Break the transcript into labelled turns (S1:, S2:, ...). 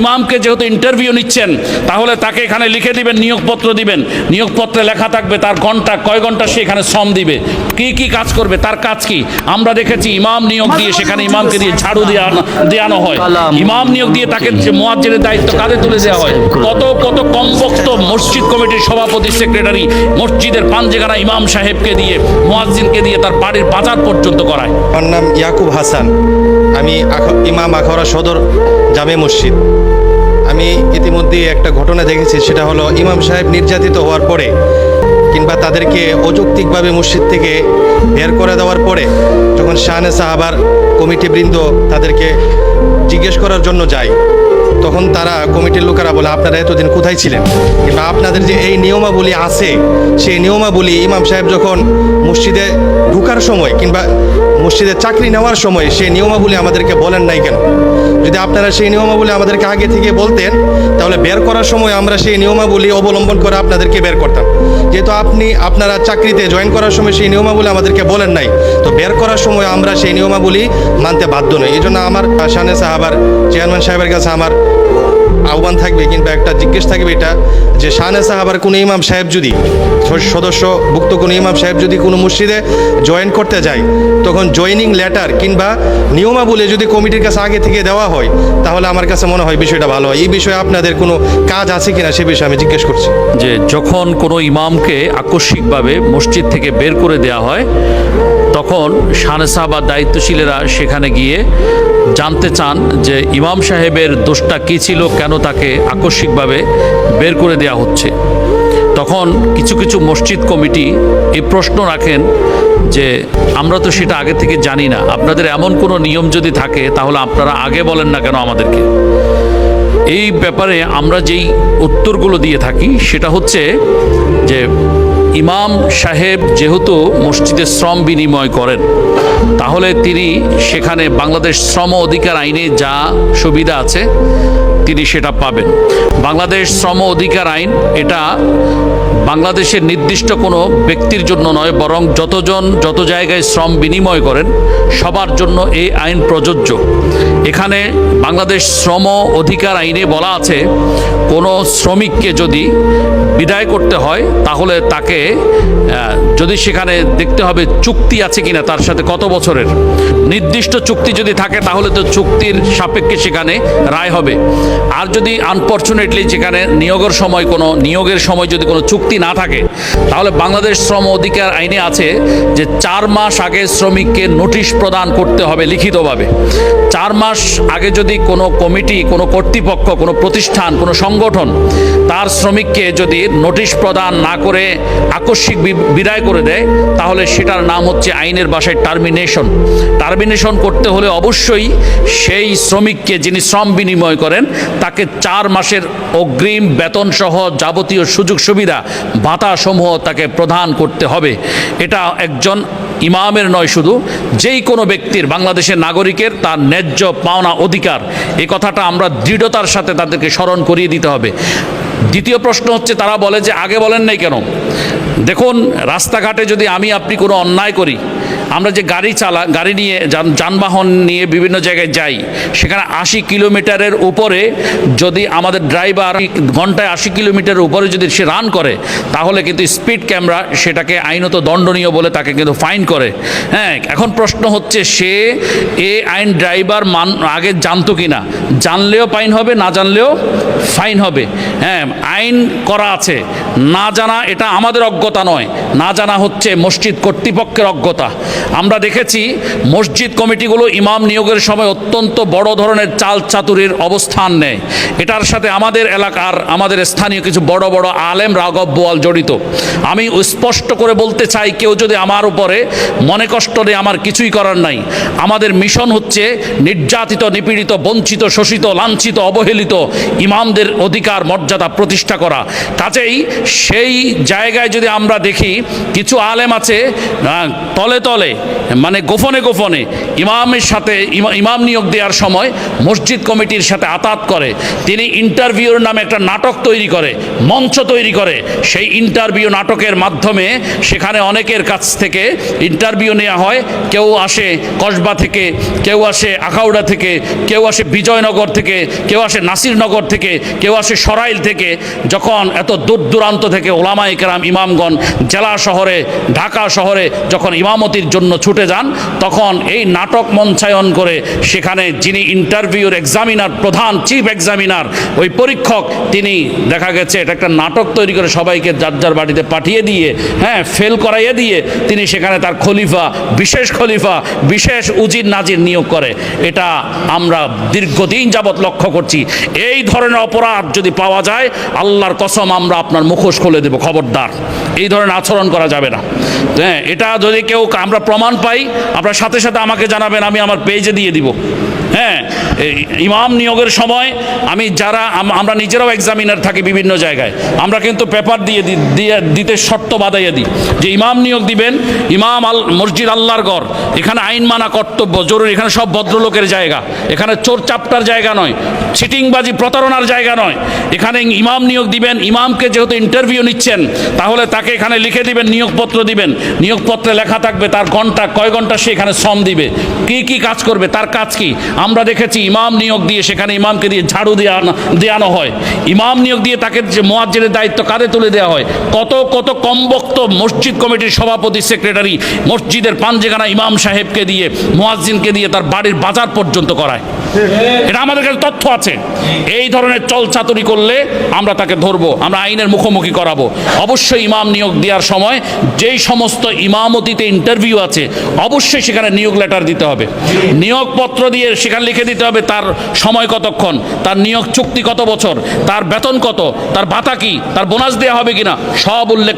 S1: ইমামকে যেহেতু ইন্টারভিউ নিচ্ছেন তাহলে তাকে এখানে লিখে দিবেন নিয়োগপত্র দিবেন। নিয়োগপত্রে লেখা থাকবে তার ঘণ্টা কয় ঘণ্টা সে এখানে শ্রম দিবে। কি কি কাজ করবে তার কাজ কি? আমরা দেখেছি ইমাম নিয়োগ দিয়ে সেখানে ইমামকে দিয়ে ঝাড়ু দেওয়ানো দেওয়ানো হয়। ইমাম নিয়োগ দিয়ে তাকে যে মোয়াজ্জেনের দায়িত্ব কাঁধে তুলে দেওয়া হয়। কত কত কমবক্ত মসজিদ কমিটির সভাপতি সেক্রেটারি মসজিদের পাঞ্জেগানা ইমাম সাহেবকে দিয়ে মোয়াজ্জিনকে দিয়ে তার বাড়ির বাজার পর্যন্ত করায়
S2: আমার নাম ইয়াকুব হাসান। আমি ইমাম আখাউড়া সদর জামে মসজিদ। আমি ইতিমধ্যে একটা ঘটনা দেখেছি, সেটা হলো ইমাম সাহেব নির্যাতিত হওয়ার পরে, কিংবা তাদেরকে অযৌক্তিকভাবে মসজিদ থেকে বের করে দেওয়ার পরে, যখন শাহানে সাহাবার কমিটি বৃন্দ তাদেরকে জিজ্ঞেস করার জন্য যায় তখন তারা কমিটির লোকেরা বলে, আপনারা এতদিন কোথায় ছিলেন? কিংবা, আপনাদের যে এই নিয়মাবলী আছে, সেই নিয়মাবলী ইমাম সাহেব যখন মসজিদে ঢুকার সময় কিংবা মসজিদে চাকরি নেওয়ার সময় সেই নিয়মাবলী আমাদেরকে বলেন নাই কেন? যদি আপনারা সেই নিয়মাবলী আমাদেরকে আগে থেকে বলতেন, তাহলে বের করার সময় আমরা সেই নিয়মাবলী অবলম্বন করে আপনাদেরকে বের করতাম। যেহেতু আপনি আপনারা চাকরিতে জয়েন করার সময় সেই নিয়মাবলী আমাদেরকে বলেন নাই, তো বের করার সময় আমরা সেই নিয়মাবলী মানতে বাধ্য নই। এই জন্য আমার শানে সাহাবার চেয়ারম্যান সাহেবের কাছে আমার আহ্বান থাকবে কিংবা একটা জিজ্ঞেস থাকবে এটা যে শাহানে সাহাবার কোনো ইমাম সাহেব যদি সদস্যভুক্ত কোনো ইমাম সাহেব যদি কোনো মসজিদে জয়েন করতে যায়, তখন জয়েনিং লেটার কিংবা নিয়মাবলী যদি কমিটির কাছে আগে থেকে দেওয়া হয়, তাহলে আমার কাছে মনে হয় বিষয়টা ভালো হয়। এই বিষয়ে আপনাদের কোনো কাজ আছে কিনা সে বিষয়ে আমি জিজ্ঞেস করছি।
S1: যে যখন কোনো ইমামকে আকস্মিকভাবে মসজিদ থেকে বের করে দেওয়া হয়, তখন শানেসা বা দায়িত্বশীলেরা সেখানে গিয়ে জানতে চান যে ইমাম সাহেবের দোষটা কী ছিল, কেন তাকে আকস্মিকভাবে বের করে দেওয়া হচ্ছে। তখন কিছু কিছু মসজিদ কমিটি এই প্রশ্ন রাখেন যে, আমরা তো সেটা আগে থেকে জানি না। আপনাদের এমন কোনো নিয়ম যদি থাকে, তাহলে আপনারা আগে বলেন না কেন আমাদেরকে? এই ব্যাপারে আমরা যেই উত্তরগুলো দিয়ে থাকি, সেটা হচ্ছে যে, ইমাম সাহেব যেহেতু মসজিদে শ্রম বিনিময় করেন, তাহলে তিনি সেখানে বাংলাদেশ শ্রম অধিকার আইনে যা সুবিধা আছে তিনি সেটা পাবেন। বাংলাদেশ শ্রম অধিকার আইন, এটা বাংলাদেশের নির্দিষ্ট কোনো ব্যক্তির জন্য নয়, বরং যতজন যত জায়গায় শ্রম বিনিময় করেন, সবার জন্য এই আইন প্রযোজ্য। এখানে বাংলাদেশ শ্রম অধিকার আইনে বলা আছে, কোনো শ্রমিককে যদি বিদায় করতে হয়, তাহলে তাকে যদি সেখানে দেখতে হবে চুক্তি আছে কিনা তার সাথে কত বছরের। নির্দিষ্ট চুক্তি যদি থাকে, তাহলে তো চুক্তির সাপেক্ষে সেখানে রায় হবে। আর যদি আনফর্চুনেটলি যেখানে নিয়োগের সময় কোনো, নিয়োগের সময় যদি কোনো চুক্তি না থাকে, তাহলে বাংলাদেশ শ্রম অধিকার আইনে আছে যে চার মাস আগে শ্রমিককে নোটিশ প্রদান করতে হবে লিখিতভাবে। চার মাস আগে যদি কোনো কমিটি, কোনো কর্তৃপক্ষ, কোনো প্রতিষ্ঠান, কোনো সংগঠন তার শ্রমিককে যদি নোটিশ প্রদান না করে আকস্মিক বিদায় করে দেয়, তাহলে সেটার নাম হচ্ছে আইনের বাসায় টার্মিনেশন টার্মিনেশন করতে হলে অবশ্যই সেই শ্রমিককে যিনি শ্রম বিনিময় করেন তাকে চার মাসের অগ্রিম বেতন সহ যাবতীয় সুযোগ সুবিধা ভাতা সমূহ তাকে প্রদান করতে হবে। এটা একজন ইমামের নয় শুধু, যেই কোনো ব্যক্তির, বাংলাদেশের নাগরিকের তার ন্যায্য পাওনা অধিকার। এই কথাটা আমরা দৃঢ়তার সাথে তাদেরকে স্মরণ করিয়ে দিতে হবে। দ্বিতীয় প্রশ্ন হচ্ছে, তারা বলে যে, আগে বলেন নাই কেন? দেখুন, রাস্তাঘাটে যদি আমি, আপনি কোনো অন্যায় করি আমরা যে গাড়ি চালা, গাড়ি নিয়ে যান- যানবাহন নিয়ে বিভিন্ন জায়গায় যাই, সেখানে আশি কিলোমিটারের উপরে যদি আমাদের ড্রাইভার ঘন্টায় আশি কিলোমিটারের উপরে যদি সে রান করে, তাহলে কিন্তু স্পিড ক্যামেরা সেটাকে আইনত দণ্ডনীয় বলে তাকে কিন্তু ফাইন করে। হ্যাঁ এখন প্রশ্ন হচ্ছে সে এ আইন ড্রাইভার মান, আগে জানতো কি না জানলেও ফাইন হবে, না জানলেও ফাইন হবে। হ্যাঁ আইন করা আছে। না জানা এটা আমাদের অজ্ঞতা নয়। না জানা হচ্ছে মসজিদ কর্তৃপক্ষের অজ্ঞতা। আমরা দেখেছি মসজিদ কমিটিগুলো ইমাম নিয়োগের সময় অত্যন্ত বড় ধরনের চাল চাতুরির অবস্থান নেয়। এটার সাথে আমাদের এলাকার, আমাদের স্থানীয় কিছু বড় বড় আলেম রাগব বোয়াল জড়িত। আমি স্পষ্ট করে বলতে চাই, কেউ যদি আমার উপরে মনে কষ্ট নেই আমার কিছুই করার নাই। আমাদের মিশন হচ্ছে নির্যাতিত, নিপীড়িত, বঞ্চিত, শোষিত, লাঞ্ছিত, অবহেলিত ইমামদের অধিকার, মর্যাদা প্রতিষ্ঠা করা। কাজেই সেই জায়গায় যদি আমরা দেখি, কিছু আলেম আছে তলে তলে মানে গোপনে গোপনে ইমামের সাথে ইমাম নিয়োগ দেওয়ার সময় মসজিদ কমিটির সাথে আতাত করে। তিনি ইন্টারভিউর নামে একটা নাটক তৈরি করে, মঞ্চ তৈরি করে। সেই ইন্টারভিউ নাটকের মাধ্যমে সেখানে অনেকের কাছ থেকে ইন্টারভিউ নেওয়া হয়। কেউ আসে কসবা থেকে, কেউ আসে আখাউড়া থেকে, কেউ আসে বিজয়নগর থেকে, কেউ আসে নাসিরনগর থেকে, কেউ আসে সরাইল থেকে। যখন এত দূর দূরান্ত থেকে ওলামা ইকরাম ইমামগণ জেলা শহরে, ঢাকা শহরে যখন ইমামতির জন্য ছুটে যান, তখন এই নাটক মঞ্চায়ন করে সেখানে যিনি ইন্টারভিউর এক্সামিনার প্রধান চিফ এক্সামিনার ওই পরীক্ষক, তিনি দেখা গেছে এটা একটা নাটক তৈরি করে সবাইকে যার যার বাড়িতে পাঠিয়ে দিয়ে হ্যাঁ ফেল করাইয়ে দিয়ে তিনি সেখানে তার খলিফা, বিশেষ খলিফা, বিশেষ উজির নাজির নিয়োগ করে। এটা আমরা দীর্ঘদিন যাবৎ লক্ষ্য করছি। এই ধরনের অপরাধ যদি পাওয়া যায়, আল্লাহর কসম আমরা আপনার মুখোশ খুলে দেব, খবরদার। এই ধরনের আচরণ করা যাবে না। হ্যাঁ এটা যদি কেউ আমরা প্রমাণ পাই, আপনার সাথে সাথে আমাকে জানাবেন, আমি আমার পেজে দিয়ে দিব। হ্যাঁ ইমাম নিয়োগের সময় আমি যারা আমরা নিজেরাও এক্সামিনার থাকি বিভিন্ন জায়গায়। আমরা কিন্তু পেপার দিয়ে দিতে শর্ত বাদাইয়ে দিই। যে ইমাম নিয়োগ দিবেন, ইমাম আল মসজিদ আল্লাহর গড় এখানে আইন মানা কর্তব্য, জরুরি। এখানে সব ভদ্রলোকের জায়গা। এখানে চোর চাপটার জায়গা নয়। চিটিংবাজি প্রতারণার জায়গা নয়। এখানে ইমাম নিয়োগ দিবেন, ইমামকে যেহেতু ইন্টারভিউ নিচ্ছেন, তাহলে তাকে এখানে লিখে দিবেন, নিয়োগপত্র দিবেন। নিয়োগপত্রে লেখা থাকবে তার ঘণ্টা, কয় ঘণ্টা সে এখানে শ্রম দিবে। কি কি কাজ করবে, তার কাজ কি? আমরা দেখেছি ইমাম নিয়োগ দিয়ে সেখানে ইমামকে দিয়ে ঝাড়ু দেওয়ানো দেওয়ানো হয়। ইমাম নিয়োগ দিয়ে তাকে যে মোয়াজ্জেনের দায়িত্ব কাঁধে তুলে দেওয়া হয়। কত কত কমবক্ত মসজিদ কমিটির সভাপতি, সেক্রেটারি মসজিদের পাঞ্জেখানা ইমাম সাহেবকে দিয়ে, মোয়াজ্জিনকে দিয়ে তার বাড়ির বাজার পর্যন্ত করায়। এটা আমাদের কাছে তথ্য আছে। এই ধরনের চলচাতুরি করলে আমরা তাকে ধরবো, আমরা আইনের মুখোমুখি করাবো। অবশ্যই ইমাম নিয়োগ দেওয়ার সময় যেই সমস্ত ইমামতিতে ইন্টারভিউ আছে, অবশ্যই সেখানে নিয়োগ লেটার দিতে হবে। নিয়োগপত্র দিয়ে সেখানে লিখে দিতে হবে তার সময় কতক্ষণ, তার নিয়োগ চুক্তি কত বছর, তার বেতন কত, তার ভাতা কি, তার বোনাস দেওয়া হবে কিনা, সব উল্লেখ